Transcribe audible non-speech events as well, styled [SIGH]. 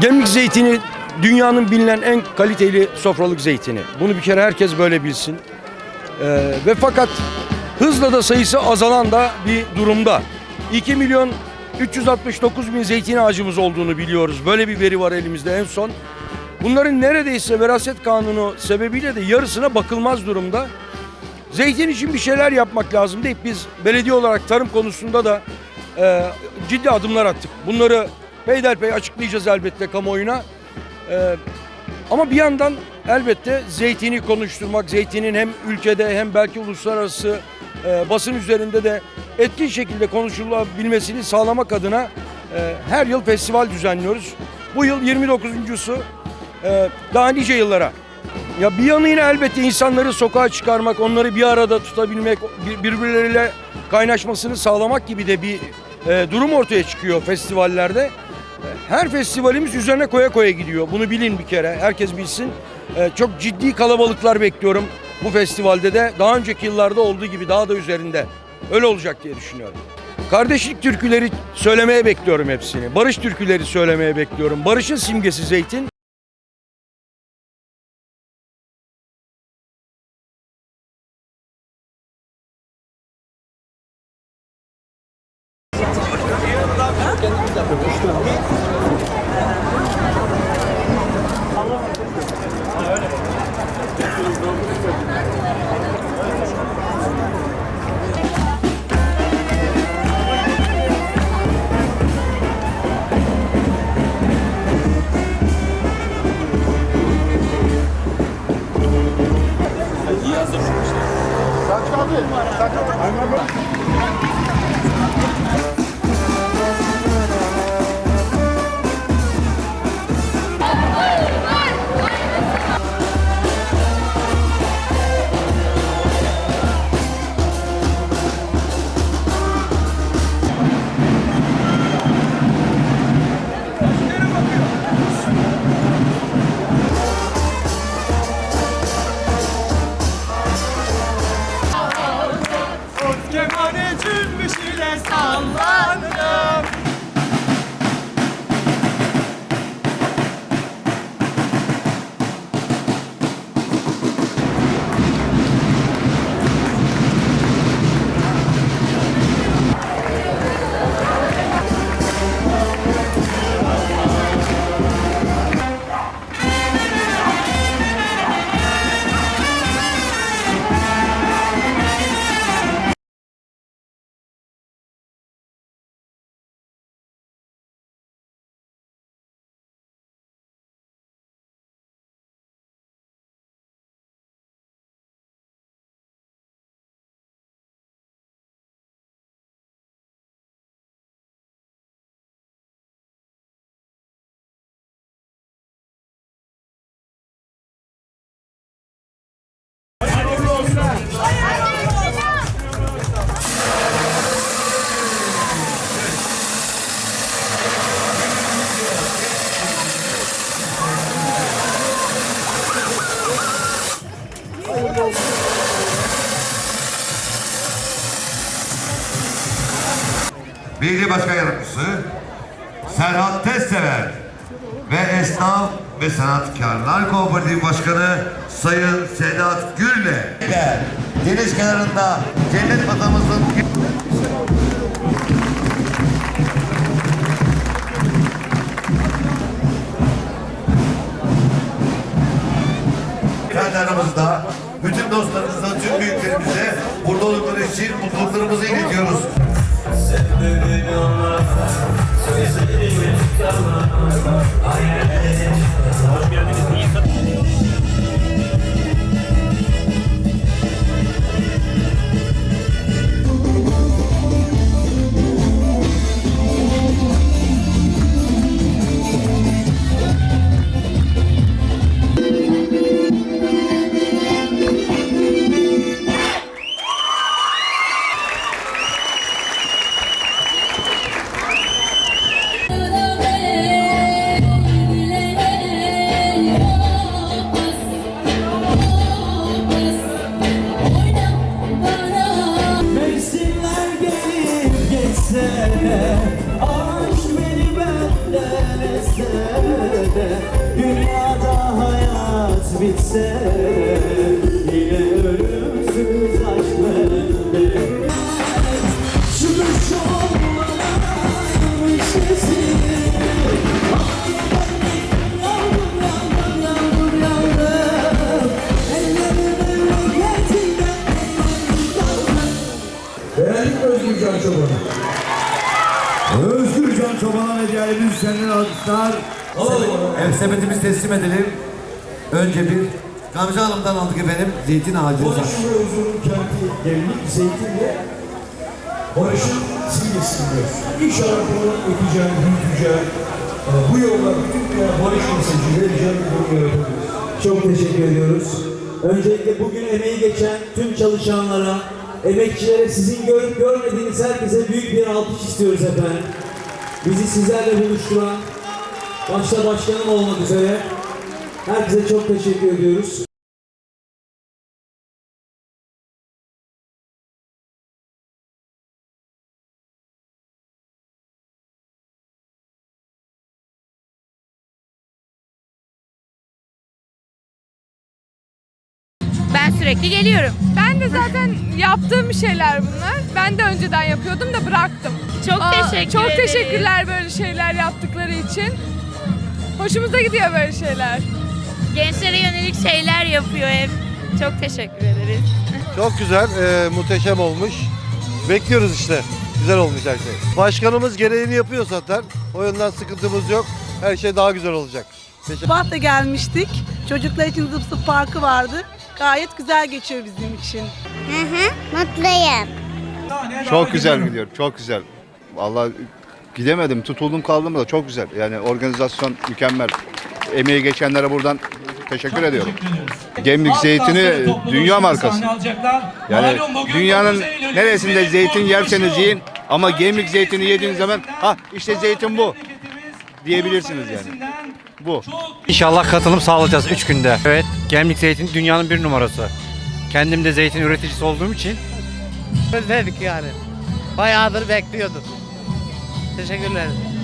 Gemlik zeytini dünyanın bilinen en kaliteli sofralık zeytini. Bunu bir kere herkes böyle bilsin. Ee, ve fakat hızla da sayısı azalan da bir durumda. 2 milyon 369 bin zeytin ağacımız olduğunu biliyoruz. Böyle bir veri var elimizde en son. Bunların neredeyse veraset kanunu sebebiyle de yarısına bakılmaz durumda. Zeytin için bir şeyler yapmak lazım deyip biz belediye olarak tarım konusunda da e, ciddi adımlar attık. Bunları peyderpey açıklayacağız elbette kamuoyuna. E, ama bir yandan elbette zeytini konuşturmak, zeytinin hem ülkede hem belki uluslararası e, basın üzerinde de etkin şekilde konuşulabilmesini sağlamak adına e, her yıl festival düzenliyoruz. Bu yıl 29.sü e, daha nice yıllara. Ya bir yanıyla elbette insanları sokağa çıkarmak, onları bir arada tutabilmek, bir- birbirleriyle kaynaşmasını sağlamak gibi de bir e, durum ortaya çıkıyor festivallerde. Her festivalimiz üzerine koya koya gidiyor. Bunu bilin bir kere. Herkes bilsin. E, çok ciddi kalabalıklar bekliyorum bu festivalde de. Daha önceki yıllarda olduğu gibi daha da üzerinde. Öyle olacak diye düşünüyorum. Kardeşlik türküleri söylemeye bekliyorum hepsini. Barış türküleri söylemeye bekliyorum. Barışın simgesi zeytin. Kemane Belediye Başkan Yardımcısı Serhat Tezsever ve Esnaf ve Sanatkarlar Kooperatif Başkanı Sayın Sedat Gürle. Deniz kenarında cennet vatanımızın esene Aşk beni benden esene Dünyada hayat bitse Yine ölümsüz aşk bende Şükür çoğunlara işlesin Değerli Özgür Can Çoban'ı. Özgürcan Çoban'a medyalimiz senden alkışlar. Sepetimizi teslim edelim. Önce bir Gamze Hanım'dan aldık efendim. Zeytin ağacı. Barış ve huzurun kenti Gemlik Zeytin'de Barış'ın simgesini diyor. İnşallah bunu öteceğim, büyüteceğim. Bu yolda bütün dünya barış mesajı vereceğim bir durum yaratabiliriz. Çok teşekkür ediyoruz. Öncelikle bugün emeği geçen tüm çalışanlara, emekçilere, sizin görüp görmediğiniz herkese büyük bir alkış istiyoruz efendim. Bizi sizlerle buluşturan, başta başkanım olmak üzere herkese çok teşekkür ediyoruz. Sürekli geliyorum. Ben de zaten yaptığım şeyler bunlar. Ben de önceden yapıyordum da bıraktım. Çok teşekkür Çok ederiz. teşekkürler böyle şeyler yaptıkları için. Hoşumuza gidiyor böyle şeyler. Gençlere yönelik şeyler yapıyor hep. Çok teşekkür ederiz. [LAUGHS] Çok güzel, e, muhteşem olmuş. Bekliyoruz işte. Güzel olmuş her şey. Başkanımız gereğini yapıyor zaten. O yönden sıkıntımız yok. Her şey daha güzel olacak. Teşekkür Sabah da gelmiştik. Çocuklar için zıp zıp parkı vardı. Gayet güzel geçiyor bizim için. Mutluyum. Çok güzel gidiyor, çok güzel. Vallahi gidemedim, tutuldum kaldım da çok güzel. Yani organizasyon mükemmel. Emeği geçenlere buradan teşekkür ediyorum. Gemlik zeytini dünya markası. Yani dünyanın neresinde zeytin yerseniz yiyin ama gemlik zeytini yediğiniz zaman ha işte zeytin bu diyebilirsiniz yani. Bu. İnşallah katılım sağlayacağız 3 günde. Evet, Gemlik Zeytin dünyanın bir numarası. Kendim de zeytin üreticisi olduğum için Özledik yani. Bayağıdır bekliyorduk. Teşekkürler.